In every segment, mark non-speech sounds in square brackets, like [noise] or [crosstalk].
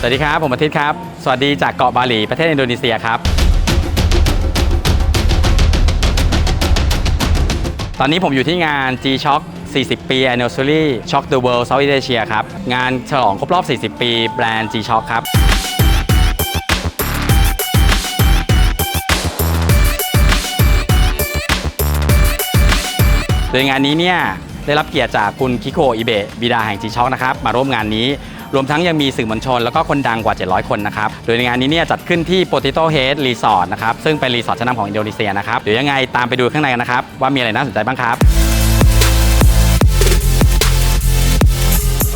สวัสดีครับ ผมอาทิตย์ครับ สวัสดีจากเกาะบาหลีประเทศอินโดนีเซียครับ ตอนนี้ผมอยู่ที่งาน G-Shock 40 ปี Anniversary Shock the World Southeast Asia ครับ งานฉลองครบรอบ 40 ปี แบรนด์ G-Shock ครับโดยงานนี้เนี่ยได้รับเกียรติจากคุณคิโกอิเบะบิดาแห่งจีช็อกนะครับ มาร่วมงานนี้ รวมทั้งยังมีสื่อมวลชน แล้วก็คนดังกว่า 700 คนนะครับ โดยในงานนี้เนี่ยจัดขึ้นที่ Potato Head Resort นะครับ ซึ่งเป็นรีสอร์ทชั้นนำของอินโดนีเซียนะครับเดี๋ยวยังไงตามไปดูข้างในกันนะครับ ว่ามีอะไรน่าสนใจบ้างครับ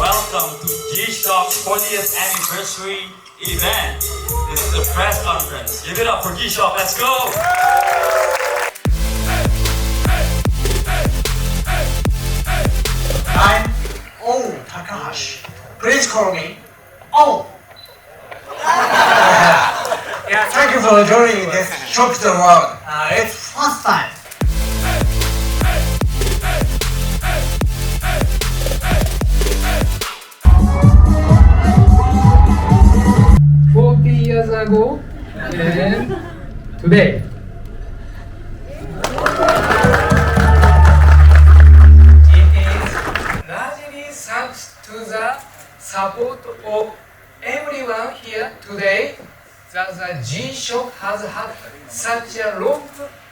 Welcome to G-Shock 40th anniversary event. This is the press conference. Give it up for G-Shock. Let's go. Please call me Oh. [laughs] yeah, thank you for joining this Shock the World. Uh, it's first time. Forty years ago and today. It is largely thanks to the support of everyone here today that the G-Shock has had such a long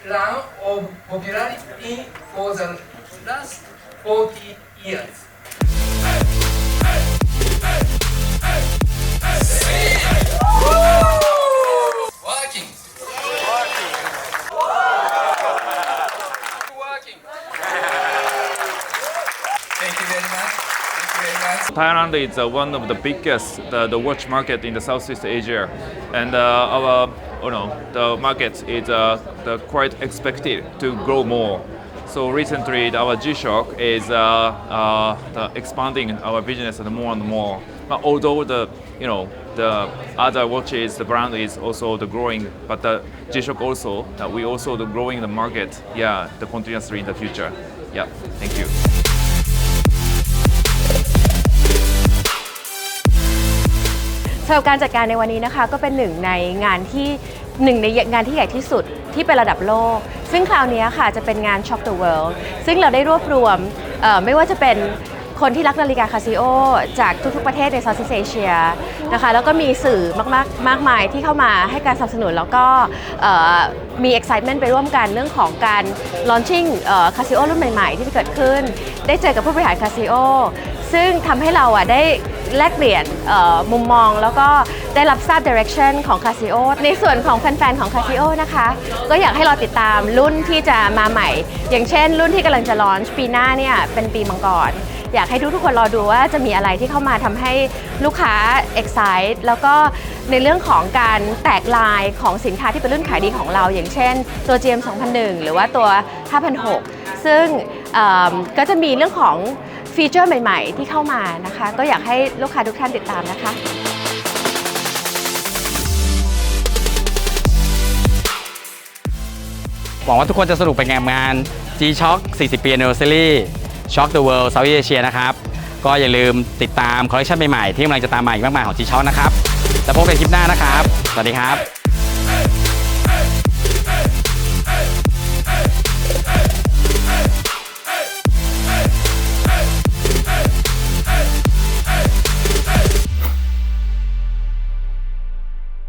run of popularity for the last 40 years. Thailand is uh, one of the biggest the, the watch market in the Southeast Asia, and uh, our you know the market is uh, the quite expected to grow more. So recently, our G-Shock is uh, uh, expanding our business and more and more. But although the you know the other watches, the brand is also the growing, but the G-Shock also we also the growing the market. Yeah, the continuously in the future. Yeah, thank you. ำหรับการจัดการในวันนี้นะคะก็เป็นหนึ่งในงานที่หนึ่งในงานที่ใหญ่ที่สุดที่เป็นระดับโลก ซึ่งคราวนี้ค่ะจะเป็นงาน Shock the World ซึ่งเราได้รวบรวมไม่ว่าจะเป็นคนที่รักนาฬิกาคาซิโอจากทุกๆประเทศใน Southeast Asia นะคะแล้วก็มีสื่อมากๆมากมายที่เข้ามาให้การสนับสนุน แล้วก็มี excitement ไปร่วมกันเรื่องของการ launching คาซิโอรุ่นใหม่ๆ ที่จะเกิดขึ้น ได้เจอกับผู้บริหารคาซิโอซึ่งทำให้เราอะได้ แลกเปลี่ยนมุมมอง แล้วก็ได้รับทราบ direction ของ Casio ในส่วนของแฟนๆ ของ Casio นะคะ ก็อยากให้เราติดตามรุ่นที่จะมาใหม่ อย่างเช่น รุ่นที่กำลังจะ launch ปีหน้าเนี่ยเป็นปีมังกรอยากให้ทุกๆคนรอดูว่าจะมีอะไรที่เข้ามาทำให้ลูกค้า excite แล้วก็ในเรื่องของการแตกลายของสินค้าที่เป็นรุ่นขายดีของเรา อย่างเช่น ตัว GM 2001 หรือว่าตัว 5006 ซึ่งก็จะมีเรื่องของ ฟีเจอร์ใหม่ ๆ ที่เข้ามานะคะ ก็อยากให้ลูกค้าทุกท่านติดตามนะคะหวังว่าทุกคนจะสนุกไปงานงาน G-Shock 40 ปี Anniversary Shock the World Southeast Asia นะครับ ก็อย่าลืมติดตามคอลเลคชันใหม่ ๆ ที่กำลังจะตามมาอีกมากมายของ G-Shock นะครับ แล้วพบกันคลิปหน้านะครับ สวัสดีครับ